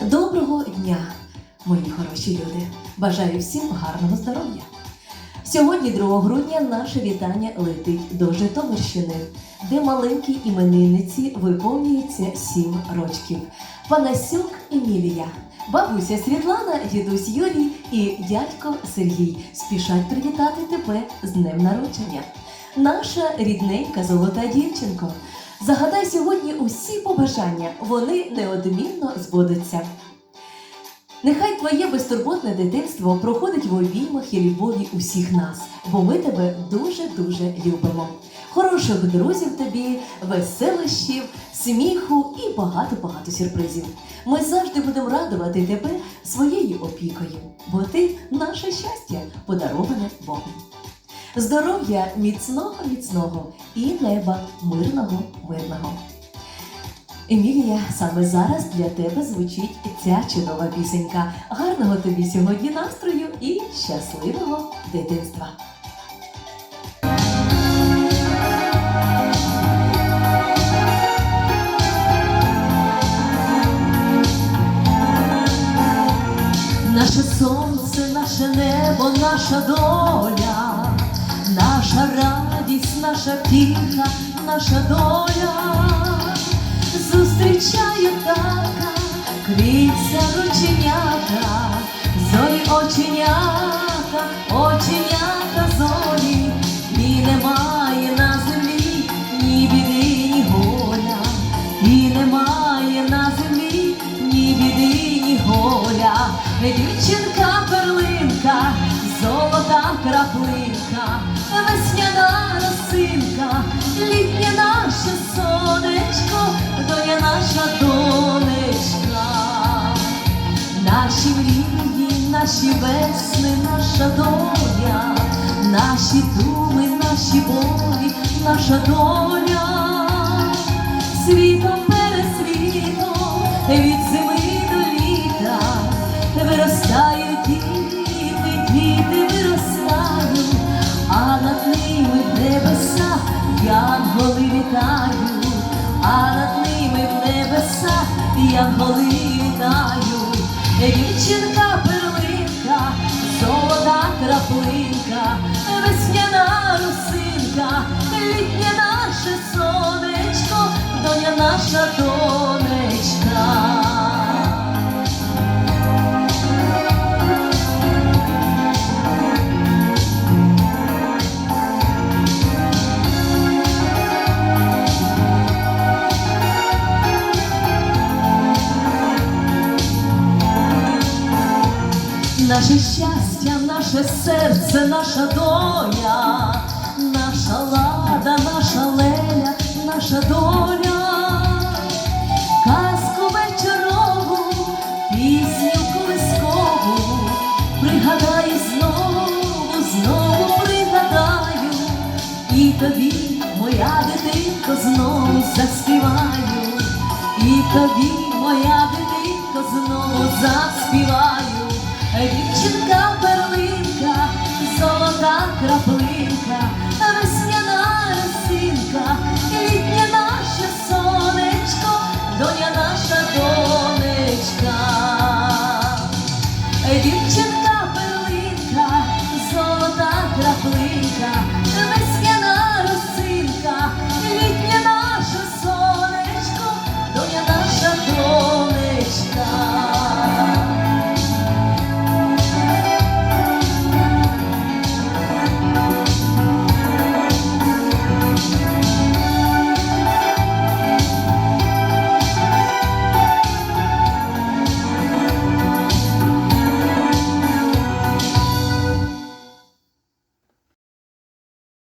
Доброго дня, мої хороші люди! Бажаю всім гарного здоров'я! Сьогодні, 2 грудня, наше вітання летить до Житомирщини, де маленькій іменинниці виповнюється 7 рочків. Панасюк Емілія, бабуся Світлана, дідусь Юрій і дядько Сергій спішать привітати тебе з днем народження. Наша рідненька золота дівчинко. Загадай сьогодні усі побажання, вони неодмінно збудуться. Нехай твоє безтурботне дитинство проходить в обіймах і любові усіх нас, бо ми тебе дуже-дуже любимо. Хороших друзів тобі, веселощів, сміху і багато-багато сюрпризів. Ми завжди будемо радувати тебе своєю опікою, бо ти наше щастя, подароване Богом. Здоров'я міцного, міцного і неба мирного, мирного. Емілія, саме зараз для тебе звучить ця чудова пісенька. Гарного тобі сьогодні настрою і щасливого дитинства! Наше сонце, наше небо, наша доля, наша втіха, наша доля. Зустрічає птаха, криця рученята, зорі оченята, оченята зорі, і немає на землі ні біди, ні голя, і немає на землі ні біди, ні голя, дівчинка перлинка, наші весни, наша доля, наші думи, наші болі, наша доля, світом перед світом, від зими до літа, виростають діти, діти виростають, а над ними в небесах янголи літають, а над ними в небесах янголи літають, дівчинка Наше щастя, наше серце, наша доля, наша лада, наша леля, наша доля, казку вечорову, пісню колискову, пригадаю знову, знову пригадаю, і тобі, моя дитинко, знову заспіваю, і тобі, моя дитинко, знову заспіваю дівчинка.